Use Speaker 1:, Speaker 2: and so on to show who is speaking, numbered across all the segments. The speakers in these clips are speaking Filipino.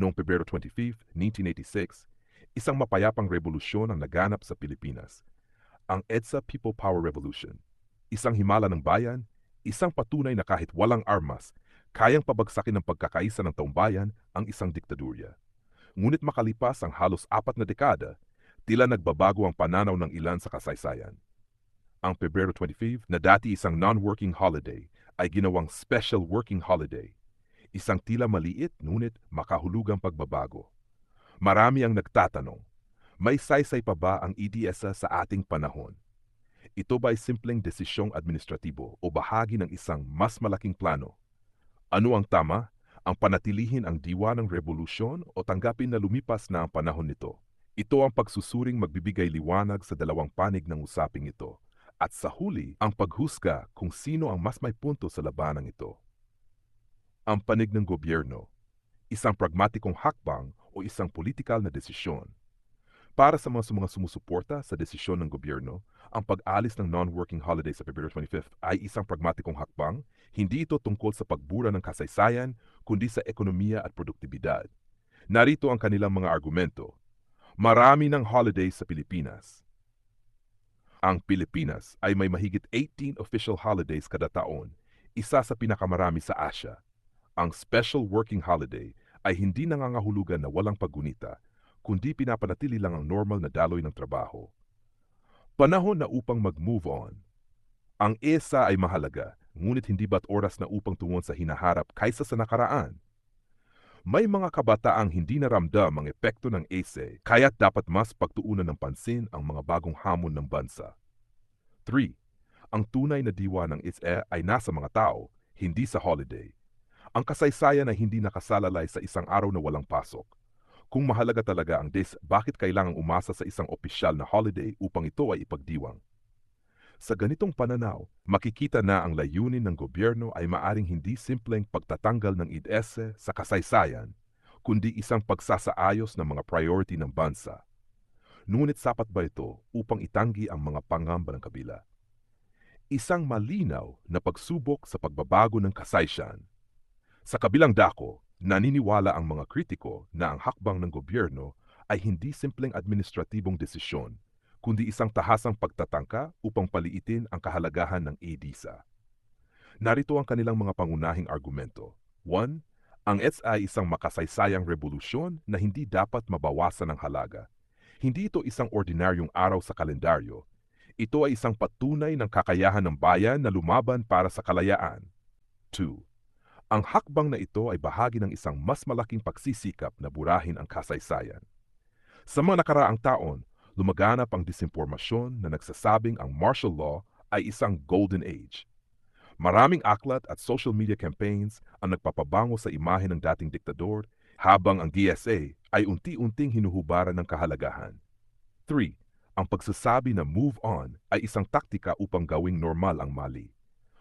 Speaker 1: Noong Pebrero 25, 1986, isang mapayapang revolusyon ang naganap sa Pilipinas. Ang EDSA People Power Revolution. Isang himala ng bayan, isang patunay na kahit walang armas, kayang pabagsakin ng pagkakaisa ng taong bayan ang isang diktadurya. Ngunit makalipas ang halos apat na dekada, tila nagbabago ang pananaw ng ilan sa kasaysayan. Ang Pebrero 25 na dati isang non-working holiday ay ginawang special working holiday. Isang tila maliit ngunit makahulugang pagbabago. Marami ang nagtatanong, may saysay pa ba ang EDSA sa ating panahon? Ito ba ay simpleng desisyong administratibo o bahagi ng isang mas malaking plano? Ano ang tama? Ang panatilihin ang diwa ng revolusyon o tanggapin na lumipas na ang panahon nito? Ito ang pagsusuring magbibigay liwanag sa dalawang panig ng usaping ito. At sa huli, ang paghusga kung sino ang mas may punto sa labanang ito. Ang panig ng gobyerno, isang pragmatikong hakbang o isang politikal na desisyon. Para sa mga, mga sumusuporta sa desisyon ng gobyerno, ang pag-alis ng non-working holiday sa February 25 ay isang pragmatikong hakbang, hindi ito tungkol sa pagbura ng kasaysayan, kundi sa ekonomiya at produktibidad. Narito ang kanilang mga argumento. Marami ng holidays sa Pilipinas. Ang Pilipinas ay may mahigit 18 official holidays kada taon, isa sa pinakamarami sa Asia. Ang special working holiday ay hindi nangangahulugan na walang paggunita, kundi pinapanatili lang ang normal na daloy ng trabaho. Panahon na upang mag-move on. Ang ESA ay mahalaga, ngunit hindi ba't oras na upang tungon sa hinaharap kaysa sa nakaraan? May mga kabataang hindi naramdam ang epekto ng ESA, kaya't dapat mas pagtuunan ng pansin ang mga bagong hamon ng bansa. 3. Ang tunay na diwa ng ESA ay nasa mga tao, hindi sa holiday. Ang kasaysayan ay hindi nakasalalay sa isang araw na walang pasok. Kung mahalaga talaga ang DIS, bakit kailangang umasa sa isang opisyal na holiday upang ito ay ipagdiwang? Sa ganitong pananaw, makikita na ang layunin ng gobyerno ay maaring hindi simpleng pagtatanggal ng IDS sa kasaysayan, kundi isang pagsasaayos ng mga priority ng bansa. Ngunit sapat ba ito upang itanggi ang mga pangamba ng kabila? Isang malinaw na pagsubok sa pagbabago ng kasaysayan. Sa kabilang dako, naniniwala ang mga kritiko na ang hakbang ng gobyerno ay hindi simpleng administratibong desisyon, kundi isang tahasang pagtatangka upang paliitin ang kahalagahan ng EDSA. Narito ang kanilang mga pangunahing argumento. 1. Ang ETS ay isang makasaysayang revolusyon na hindi dapat mabawasan ng halaga. Hindi ito isang ordinaryong araw sa kalendaryo. Ito ay isang patunay ng kakayahan ng bayan na lumaban para sa kalayaan. 2. Ang hakbang na ito ay bahagi ng isang mas malaking pagsisikap na burahin ang kasaysayan. Sa mga nakaraang taon, lumaganap ang disinformasyon na nagsasabing ang martial law ay isang golden age. Maraming aklat at social media campaigns ang nagpapabango sa imahe ng dating diktador habang ang DSA ay unti-unting hinuhubaran ng kahalagahan. 3. Ang pagsasabi na move on ay isang taktika upang gawing normal ang mali.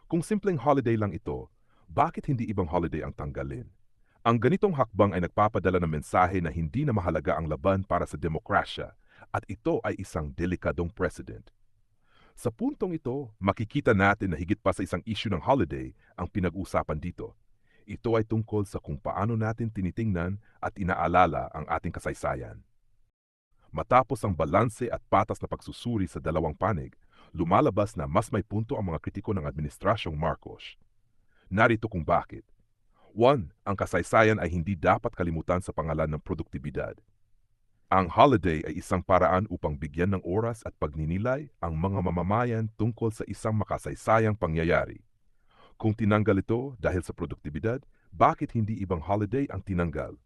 Speaker 1: Kung simpleng holiday lang ito, bakit hindi ibang holiday ang tanggalin? Ang ganitong hakbang ay nagpapadala ng mensahe na hindi na mahalaga ang laban para sa demokrasya at ito ay isang delikadong precedent. Sa puntong ito, makikita natin na higit pa sa isang issue ng holiday ang pinag-usapan dito. Ito ay tungkol sa kung paano natin tinitingnan at inaalala ang ating kasaysayan. Matapos ang balanse at patas na pagsusuri sa dalawang panig, lumalabas na mas may punto ang mga kritiko ng Administrasyong Marcos. Narito kung bakit. 1. Ang kasaysayan ay hindi dapat kalimutan sa pangalan ng produktibidad. Ang holiday ay isang paraan upang bigyan ng oras at pagninilay ang mga mamamayan tungkol sa isang makasaysayang pangyayari. Kung tinanggal ito dahil sa produktibidad, bakit hindi ibang holiday ang tinanggal?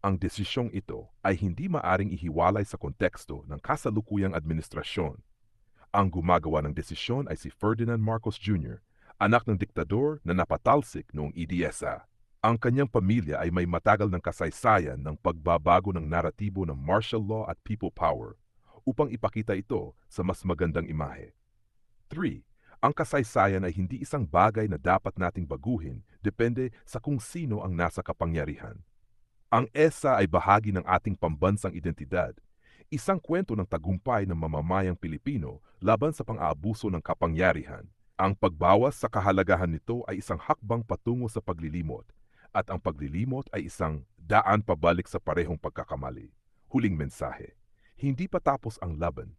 Speaker 1: Ang desisyong ito ay hindi maaring ihiwalay sa konteksto ng kasalukuyang administrasyon. Ang gumagawa ng desisyon ay si Ferdinand Marcos Jr., anak ng diktador na napatalsik noong EDSA. Ang kanyang pamilya ay may matagal ng kasaysayan ng pagbabago ng naratibo ng martial law at people power upang ipakita ito sa mas magandang imahe. 3. Ang kasaysayan ay hindi isang bagay na dapat nating baguhin depende sa kung sino ang nasa kapangyarihan. Ang ESA ay bahagi ng ating pambansang identidad, isang kwento ng tagumpay ng mamamayang Pilipino laban sa pang-aabuso ng kapangyarihan. Ang pagbawas sa kahalagahan nito ay isang hakbang patungo sa paglilimot At ang paglilimot ay isang daan pabalik sa parehong pagkakamali. Huling mensahe. Hindi pa tapos ang laban.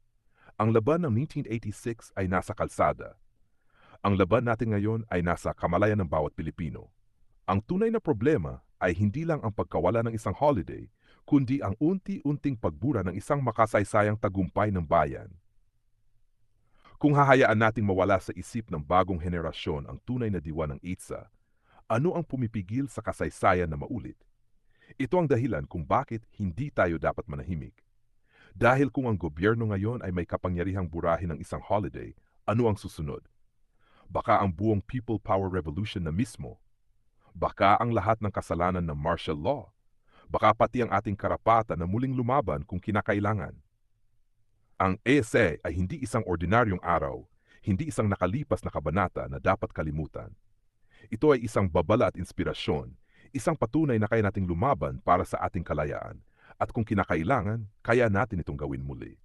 Speaker 1: Ang laban ng 1986 ay nasa kalsada. Ang laban natin ngayon ay nasa kamalayan ng bawat Pilipino. Ang tunay na problema ay hindi lang ang pagkawala ng isang holiday, kundi ang unti-unting pagbura ng isang makasaysayang tagumpay ng bayan. Kung hahayaan nating mawala sa isip ng bagong henerasyon ang tunay na diwa ng ITSA, ano ang pumipigil sa kasaysayan na maulit? Ito ang dahilan kung bakit hindi tayo dapat manahimik. Dahil kung ang gobyerno ngayon ay may kapangyarihang burahin ng isang holiday, ano ang susunod? Baka ang buong People Power Revolution na mismo. Baka ang lahat ng kasalanan ng martial law. Baka pati ang ating karapatan na muling lumaban kung kinakailangan. Ang ESA ay hindi isang ordinaryong araw, hindi isang nakalipas na kabanata na dapat kalimutan. Ito ay isang babala at inspirasyon, isang patunay na kaya nating lumaban para sa ating kalayaan at kung kinakailangan, kaya natin itong gawin muli.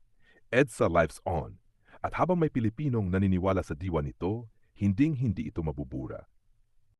Speaker 1: EDSA Lives On. At habang may Pilipinong naniniwala sa diwa nito, hinding-hindi ito mabubura.